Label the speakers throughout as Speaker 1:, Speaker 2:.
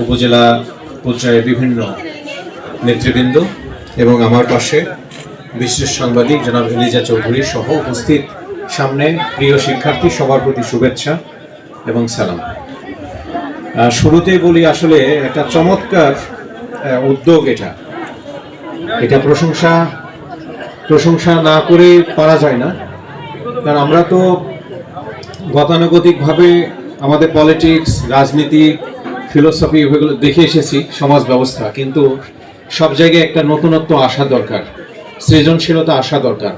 Speaker 1: উপজেলা পর্যায়ে বিভিন্ন নেতৃবৃন্দ এবং আমার পাশে বিশেষ সাংবাদিক জনাব এলিজা চৌধুরী সহ উপস্থিত সামনে প্রিয় শিক্ষার্থী সবার প্রতি শুভেচ্ছা এবং সালাম। আহ, শুরুতেই বলি আসলে একটা চমৎকার উদ্যোগ এটা। এটা প্রশংসা প্রশংসা না করে পারা যায় না। কারণ আমরা তো গতানুগতিকভাবে আমাদের পলিটিক্স রাজনীতি ফিলোসফি এগুলো দেখে এসেছি, সমাজ ব্যবস্থা, কিন্তু সব জায়গায় একটা নতুনত্ব আসা দরকার, সৃজনশীলতা আসা দরকার।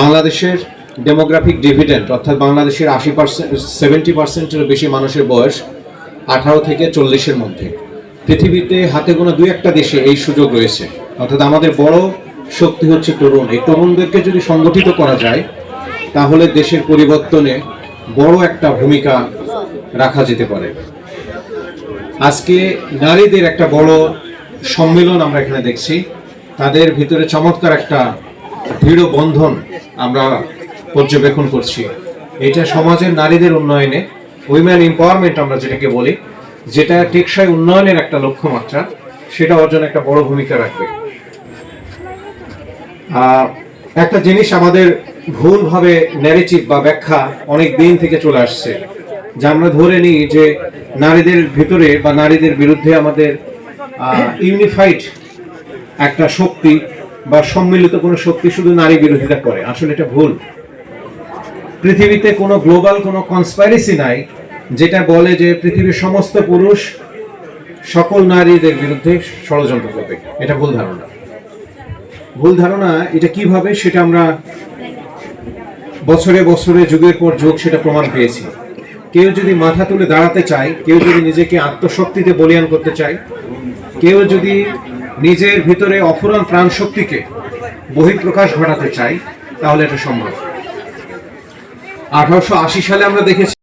Speaker 1: বাংলাদেশের ডেমোগ্রাফিক ডিভিডেন্ট অর্থাৎ বাংলাদেশের আশি পার্সেন্ট সেভেন্টি পার্সেন্টের বেশি মানুষের বয়স আঠারো থেকে চল্লিশের মধ্যে। পৃথিবীতে হাতে গোনা দুই একটা দেশে এই সুযোগ রয়েছে। অর্থাৎ আমাদের বড় শক্তি হচ্ছে তরুণ। এই তরুণদেরকে যদি সংগঠিত করা যায়, তাহলে দেশের পরিবর্তনে বড় একটা ভূমিকা রাখা যেতে পারে। আজকে নারীদের একটা বড় সম্মেলন আমরা এখানে দেখছি। তাদের ভিতরে চমৎকার একটা দৃঢ় বন্ধন আমরা পর্যবেক্ষণ করছি। এটা সমাজের নারীদের উন্নয়নে উইমেন এম্পাওয়ারমেন্ট আমরা যেটাকে বলি, যেটা টেকসই উন্নয়নের একটা লক্ষ্যমাত্রা, সেটা অর্জনে একটা বড় ভূমিকা রাখবে। একটা জিনিস আমাদের ভুলভাবে ন্যারেটিভ বা ব্যাখ্যা অনেক দিন থেকে চলে আসছে। যা আমরা ধরে নিই যে নারীদের ভিতরে বা নারীদের বিরুদ্ধে আমাদের ইউনিফাইড একটা শক্তি বা সম্মিলিত কোনো শক্তি শুধু নারী বিরোধিতা করে। আসলে এটা ভুল। পৃথিবীতে কোনো গ্লোবাল কোনো কনস্পাইরেসি নাই যেটা বলে যে পৃথিবীর সমস্ত পুরুষ সকল নারীদের বিরুদ্ধে ষড়যন্ত্র করবে। এটা ভুল ধারণা। ভুল ধারণা এটা কীভাবে সেটা আমরা বছরে বছরে, যুগের পর যুগ সেটা প্রমাণ পেয়েছি। কেউ যদি মাথা তুলে দাঁড়াতে চায়, কেউ যদি নিজেকে আত্মশক্তিতে বলিয়ান করতে চায়, কেউ যদি নিজের ভিতরে অফুরান প্রাণ শক্তিকে বহিঃপ্রকাশ ঘটাতে চায়, তাহলে এটা সম্ভব। আঠারোশো আশি সালে আমরা দেখেছি